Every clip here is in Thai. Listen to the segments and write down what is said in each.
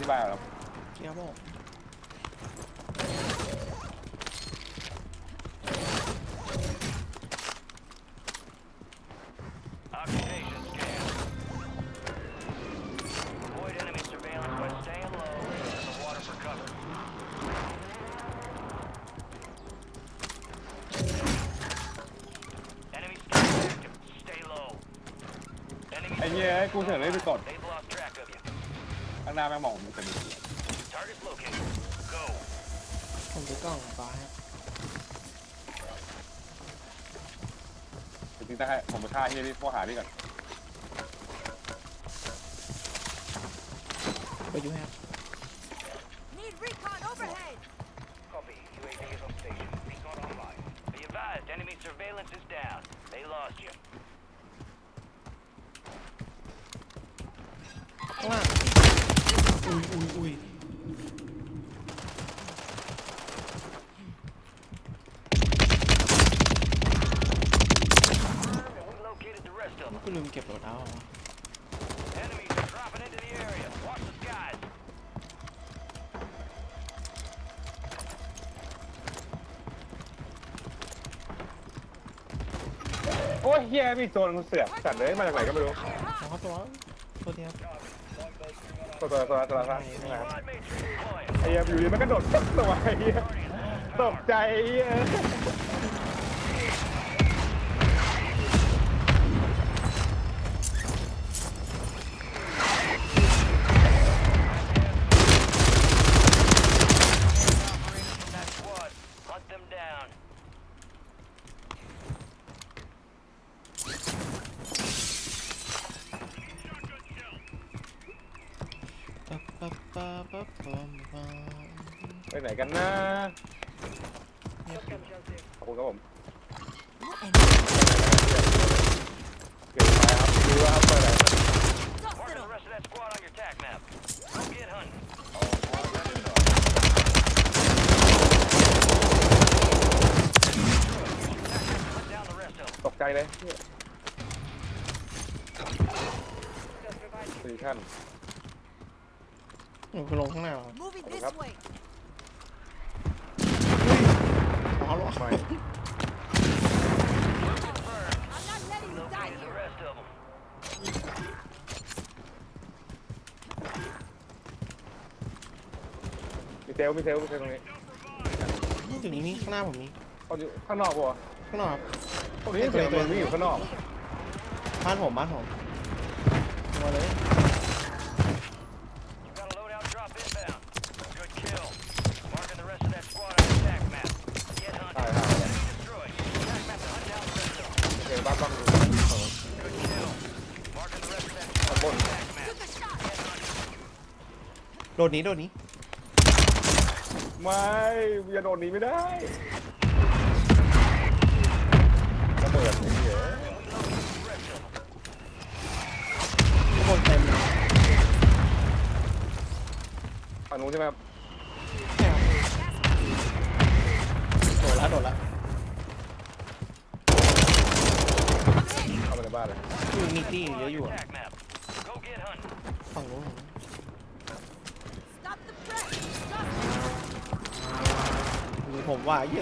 ได้อธิบายเหรอเกียร์บอก Occupation scan. Avoid enemy surveillance by staying low and in the water for cover. Enemy scan active. Stay low. Enemy ไอ้เหี้ยกูเฉยเลยไปกด ข้างหน้าแม่งมองมันจะมี Target located. Go. ผมจะกล้องฟ้าให้จริงๆถ้าให้ผมมาฆ่าเฮียนี่พวกหานี่ก่อนไปยูแฮป Need recon overhead. Copy. UAV is on station. Recon online. Be advised, enemy surveillance is down. They lost you. ข้างล่าง อุ้ยอุ้ยอุ้ยกูลืมเก็บรถเอาไงโอ้ยเฮียมีโจรเสือกสัตว์เลยมาจากไหนก็ไม่รู้ขอตัวตัวเดียว ตัวตัวตัวตัวตัวไอ้เหี้ยอยู่ดีมันกระโดดตึ๊บตัวไอ้เหี้ยตกใจไอ้เหี้ย Operators from that squad. Hunt them down. ปั๊บปั๊บปั๊บปั๊บปั๊บปั๊บ ไปไหนกันนะขอบคุณครับผม And เกิดมาครับดูว่าครับเปิดอะไร Marking dusted the 'em. rest of that squad on your tac map. Go get hunting. Hunt down the rest of them. ตกใจเลยสี่ท่านหนูคือลงข้างหน้าเหรอ Moving Hold this up. way. เอาหรอไม่ Confirmed. I'm not letting you die Located the here. rest of them. มีเซลลมีเซลลมีเซลลตรงนี้ถึงนี้ข้างหน้าผมมีเขาอยู่ข้างนอกปะวะข้างนอกครับตรงนี้เสียงมันวิ่งอยู่ข้างนอกบ้านผมบ้านผมมาเลย You got a loadout drop inbound. Good kill. Marking the rest of that squad on your tac map. Get hunting. Hi, hi. Enemy destroyed. Tac map to hunt down the rest of them. โอเคบ้านบ้านดู Good kill. Marking the rest of that squad on your tac map. Took a shot. Get hunting. โดนนี้โดดนี้ไม่อย่าโดนหนีไม่ได้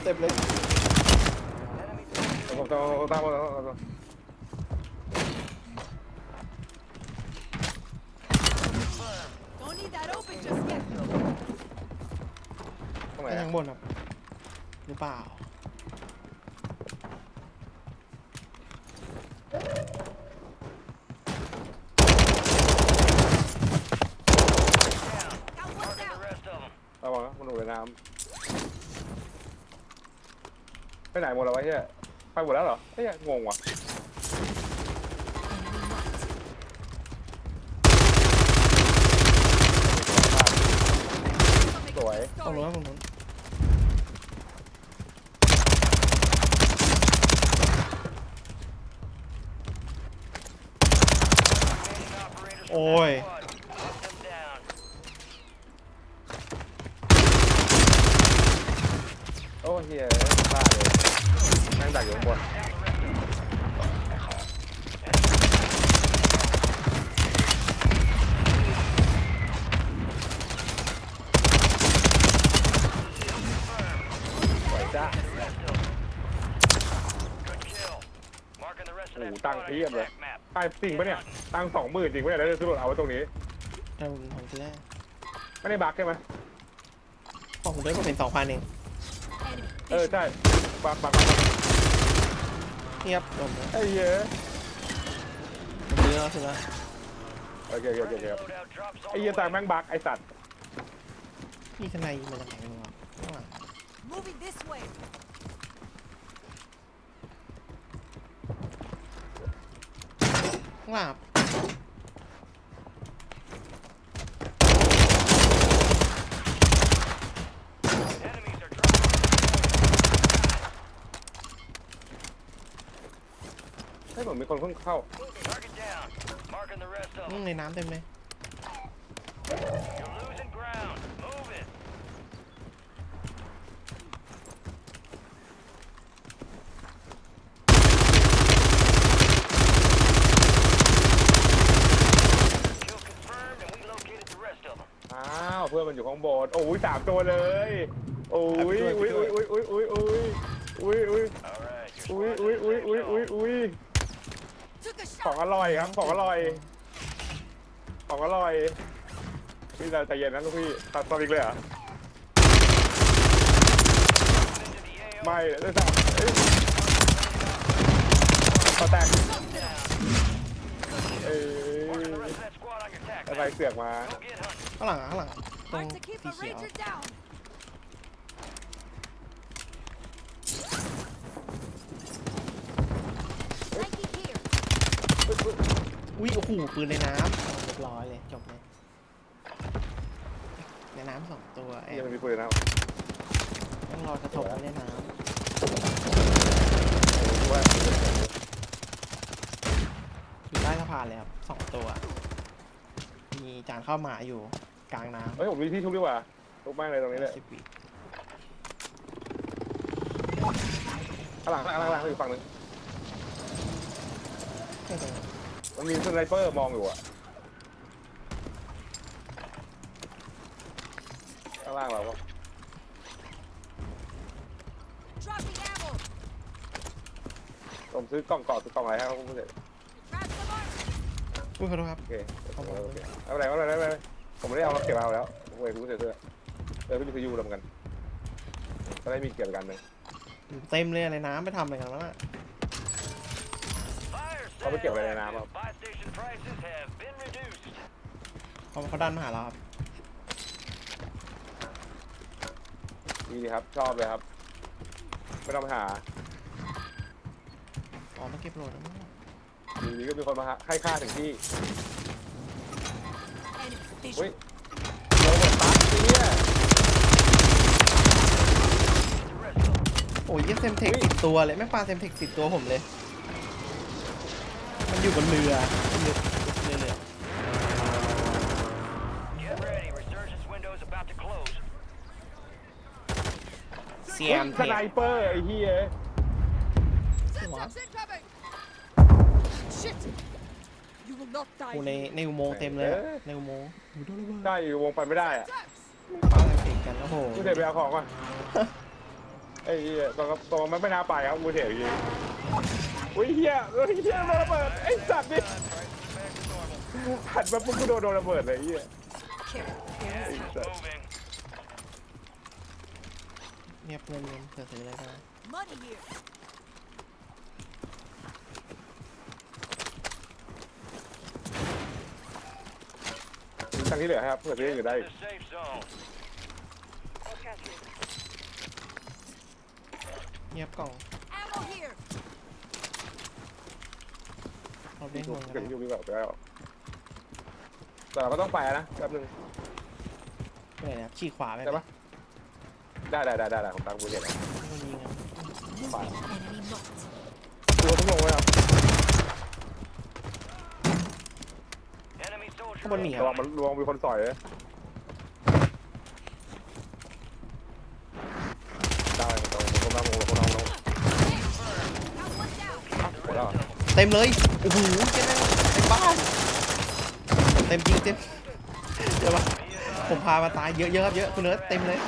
ผมว่าเยี่ยเต็มเลยผมต้องตามมาแล้ว Don't need that open just yet. ตรงไหนไปอะทางบนครับหรือเปล่า Down. Got one Marking the down. rest of them. ระวังนะมันหนูในน้ำ ไปไหนหมดแล้ววะเฮียไปหมดแล้วเหรอเฮียงงว่ะสวยเอาล้วตรงนู้นโอ้ย Oi. that squad. Hunt them down. โอ้เฮียพลาดเลยแม่งดักอยู่ข้างบน Down the rest of them. ตังค์ Spot on เพีย your บ เลย attack map. ใช่จริงปะเนี่ย ตังค์สองหมื่นจริงปะเนี่ยแล้วจะซื้อรถเอาไว้ตรงนี้แต่ผมผมซื้อได้ไม่ได้บักใช่ไหมของผมด้วยผมเป็นสองพันเอง Enemy. เออใช่บักบักบักบักเทียบผมไอ้เหี้ยผมซื้อแล้วซื้อแล้วโอเคโอเคโอเคโอเค Friendly loadout drops on ไอ้ the เหี้ยตัง way. ค์แม่งบักไอ้สัตว์มีทนายมาจากไหนไม่รู้อะข้างหลัง Moving this way. ข้างหลัง Enemies are dropping. ให้ผมมีคนเพิ่งเข้า Target down. Marking the rest of อืม them. ในน้ำเต็มเลย You're losing ground. Move it. 'Kill confirmed, and we located the rest of them. อ้าวเพื่อนมันอยู่ข้างบนโอ้ยสามตัวเลยโอ้ยอุ้ยอุ้ยอุ้ยอุ้ยอุ้ยอุ้ยอุ้ยอุ้ย All right. อุ้ย Your อุ้ย squad's อุ้ย in the อุ้ย safe อุ้ย zone. อุ้ย Took a ของ shot. อร่อยครับของอร่อยของอร่อยพี่เราใจเย็นนะลูกพี่ตัดตอนอีกเลยเหรอ Into the AO. ไม่ได้สั่งเอ้ยขอแตกเอ้ Marking the ย rest of that squad on your tack อะไร map. เสือกมา Go get hunting. ข้างหลังอะข้างหลัง ตรง Hard to keep สี a เขียว ranger down. Nike here. อุ้ยโอ้โหปืนในน้ำเรียบร้อยเลยจบเลยในน้ำสองตัวแอยังบไม่มีปืนนะต้องรอกระทบไว้ในน้ว่าำอยู่ใต้สะพานเลยครับสองตัว มีจานข้าวหมาอยู่ กลางน้ำเฮ้ยผมมีที่ทุบดีกว่าทุบมากเลยตรงนี้เลยสิบวิข้างหลังข้างหลังข้างหลังอยู่ฝั่งนึงไม่ตรงนั้นมันมีสไนเปอร์มองอยู่อะข้างล่างเราก็ Dropping ammo. ผมซื้อกล่องเกาะซื้อกล่องอะไรให้เขาพูดเลย Grab some arms. อุ้ยขอโทษครับ โอเคโอเคโอเคเอาไปไหนเอาไปไหนเอาไปไหน ผมไม่ได้เอามาเก็บเอาแล้วเว้ยกูเสียเสื้อเออพี่มีคือยูรวมกันจะได้มีเก็บกันหนึ่งอยู่เต็มเลยในน้ำไปทำอะไรกันแล้วน่ะ Fire เขาไปเก็บ sale อะไรในน้ำครับ active. Buy station prices have been reduced. เขาเขาดันมาหาเราครับดีดีครับ ชอบเลยครับ ไม่ต้องไปหาอ๋อมาเก็บโหลดแล้วมั้งดีดีก็มีคนมาหาให้ค่าถึงที่ Enemy เฮ้ย vision. โดนหมดตัดเนี่ย The rest of them. โอ้ยเหี้ยเซมเทคติดตัวเลยแม่งปลาเซมเทคติดตัวผมเลย มันอยู่บนเรือมันอยู่เรือเรือ Get ready. Resurgence window is about to close. เซียมสเทไนคเปอร์ไอ้เหี้ย Syntax incoming. Shit. You will not die. โอ้ในในอุโมงค์เต็มเลยอะในอุโมงค์โอ้โหโดนระเบิดได้อยู่วงไปไม่ได้อะ Syntax. ปลาเซมเทคกันโอ้โหกูเสียไปเอาของก่อนไอ้เหี้ยตรงตรงมันไม่น่าไปครับกูเสียอยู่ดีอุ้ยเหี้ยเฮ้ยเหี้ยโดนระเบิดไอ้สัตว์นี่หันมาปุ๊บกูโดนโดนระเบิดเลยไอ้เหี้ย Careful. There Gas is is Exactly. moving. เงียบเงินเงินเผื่อซื้ออะไรได้ money here. างที่เหลือครับเผื่อซื้อ Get อย่างอื่น to ได้ the อีก safe zone. เงียบกล่อง Ammo here. เราเล่นยูวงกัเก็บนยูมีแบบแล้วแต่เราก็ต้องไปนะแป๊บนึงไปไหนนะฉีกขวาไปได้ปะได้ได้ได้ได้ได้ผมตั้งบูเก็ตมันยิงครับ Moving. Enemy marked. ตัวทุกลงไว้ครับ Enemy soldier. ข้างบนหนีคระวัรังบมันระวังมีคนสอยเลยได้ผมต้องผมต้องผมต้องผมต้อง Got one down. อะหมดแล้วเหรอเต็มเลยโอ้โหเจ๊แม่งเต็มบ้านเต็มจริงเต็มเดี๋ยวปะผมพามาตายเยอะๆครับเยอะคุณเนิร์ดเต็มเลย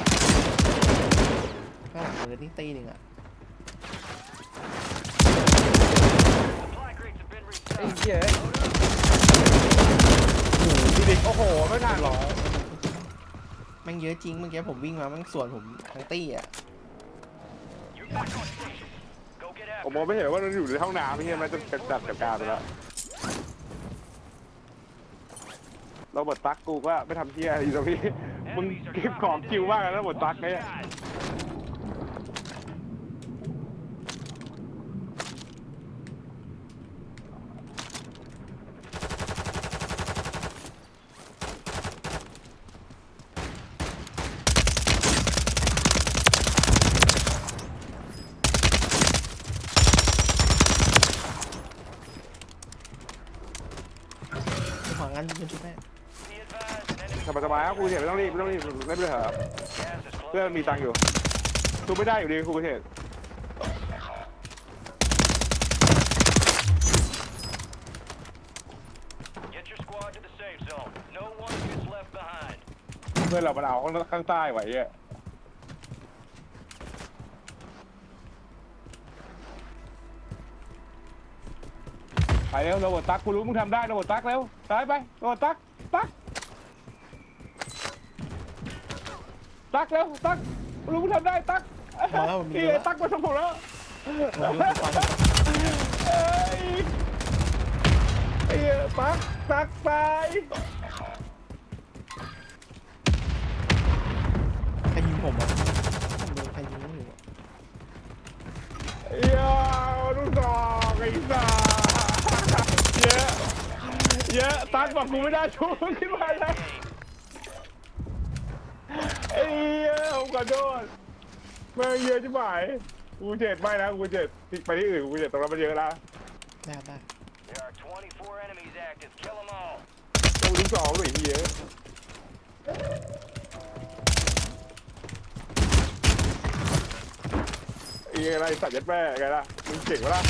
ข้างหลังคุณเนิร์ดนี่ตีหนึ่งอะ Supply crates have ไอ้เหี้ยโอ้โห ดูดิโอ้โห ไม่ทันหรอแม่งเยอะจริงเมื่อกี้ผมวิ่งมาแม่งสวนผมทั้งตี้อะ You're back on station. Go get ผม after มองไม่เห็นว่ามันอยู่ในห้องน้ำไอ้เหี้ยมันจะเป็นจัดจัดการไปแล้วเราบดตักกูก็ไม่ทำเหี้ยอะไรอยู่ตรงนี้มึงเก็บของคิวมากนะบดตักเนี่ย guys. ขวางงั้นเป็นชุดแรก Be advised, an enemy ส บายสบายๆครับกูเห็นไม่ต้องรีบไม่ต้องรีบเล่นด้วยเถอะครับ gas is เพื่อน closing มีตังค์อยู่กูไม่ได้อยู่ดีกูเห็น Get your squad to the safe zone. No one gets left behind. เพื่อนเรามันเอาข้างข้างใต้ไว้อะไปเร็วโรบอทตักกูรู้มึงทำได้โรบอทตักเร็วตายไปโรบอทตักตัก ตักเร็วตักกูรู้มึงทำได้ตักมาแล้วมีนี่แล้ว ตักมาทำผมแล้วผมรู้สึกว่าเอ้ยไอ้เหี้ยตักตักตายใครยิงผมอะผมโดนใครยิงไม่รู้อะเหี้ยลูกดอกไอ้สัสเยอะเยอะตักบอกกูไม่ได้ชูขึ้นมาแล้ว ไอ้เหี้ยผมขอโทษแม่งเยอะจิ๋หายกูเจ็ดไม่นะกูเจ็ดไปที่อื่นกูเจ็ดตรงนั้นมันเยอะนะได้ได้ There are 24 enemies active. Kill them all. ตรงลูกสองหน่อยเหี้ยไอ้เหี้ยอะไรสัตว์ยัดแม่ไงล่ะมึงเก่งปะล่ะ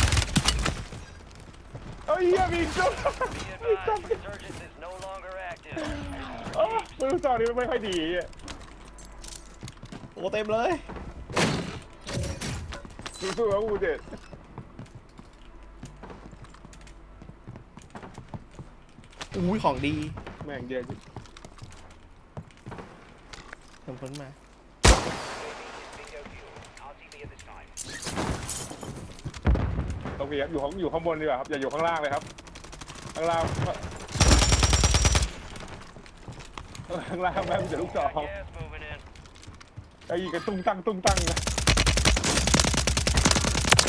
เอ้ยเหี้ยมีจุ๊บ Be advised, resurgence is no longer active. เอ้ามือสองนี่มันไม่ค่อยดีอะ โอ้เต็มเลยสู้ๆครับกูเด็ดอุ้ยของดีแม่งเดียวจริงเติมพ้นมา Bingo fuel. RTV at this time. ต้องมีครับอยู่ข้างอยู่ข้างบนดีกว่าครับอย่าอยู่ข้างล่างเลยครับข้างล่างข้างล่างแม่งจะลูกสอง Got gas moving in. ไอ้กันตุ้งตั้งตุ้งตั้งนะ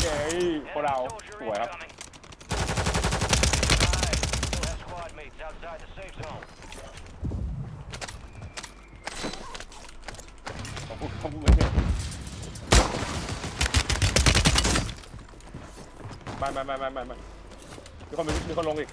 เฮ้ยพวกเราสวยครับมามามามามามณเลยไปไปไปมีคนมีคนลงอีก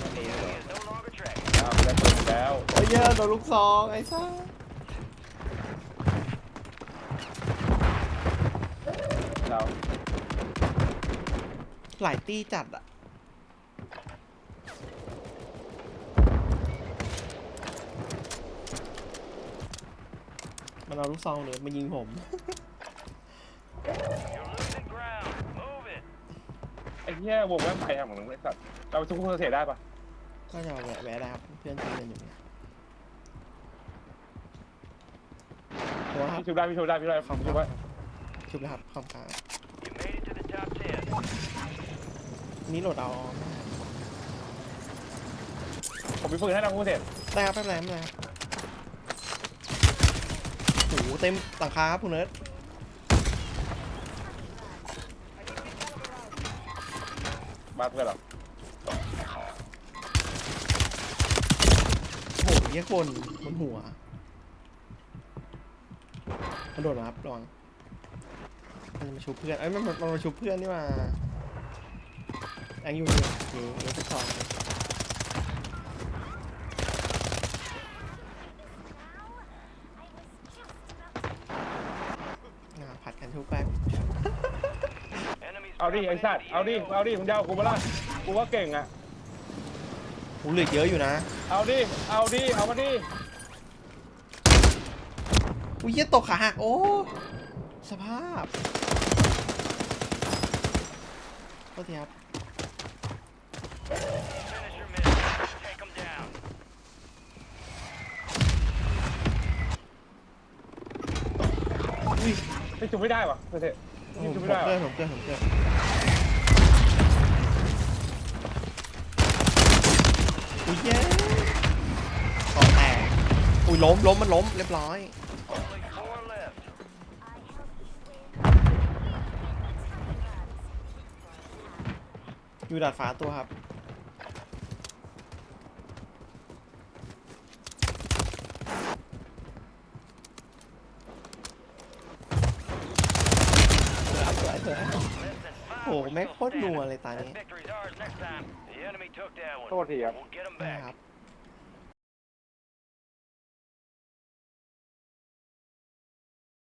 The enemy is no longer tracking. อ้าวได้เปิดแล้ว โอ้ย เยอะโดนลูกซองไอ้ซ่าเราหลายตี้จัดอะมันเอาลูกซองเลยมายิงผม You're losing ground. Move it. ไอ้เหี้ยวงแม่งไปทางของมึงไอ้สัตว์เราไปทุกคนเสียได้ปะก็จะเอาแหวะแหวะได้ครับเพื่อนตีกันอยู่เนี่ยเพราะ ว่าพี่ชูได้พี่ชูได้พี่ชูได้ขอบคุณชูคไว้รับชุบแล้วครับขอบคุณครับ You made it to the top 10. นี่โหลดเอาผมมีปืนให้นะคุณเสร็จได้ครับไม่เป็นไรไม่เป็นไรครับโอ้โหเต็มหลังคาครับคุณเนิร์ดมาเพื่อนเหรอโอ้โหเยี่ยคนบนหัว มันโดดมาครับระวังมันจะมาชุบเพื่อน เอ้ยมันมันมันมาชุบเพื่อนนี่มาแองอยู่นี่นี่นี่ทุกทองอ่าผัดกันชุบไป Enemies เอาดิไอ้สัตว์เอาดิเอาดิมึงจะเอากูมาละกูว่าเก่งอะหูเหลือเยอะอยู่นะ เอาดิ เอาดิ เอามาดิ อุ้ยเหี้ยตกขาหักโอ้สภาพโทษทีครับ Finish your mission. Take them down. อุ้ยไม่จุ่มไม่ได้วะเพื่อนเถอะผยิงมจุ่มผมไม่ได้เกิวะนผมเกินผมเกินอุ้ยเย้ต่อแตกอุ้ยล้มล้มมันล้มเรียบร้อย อยู่ดาดฟ้าตัวครับ Less than five โอ้โห were แม่ง still โคตรนัว standing. เลยตา That นี้ victory's ours next time. The enemy took that one. โทษทีครับ We'll get them ได้ back. ครับ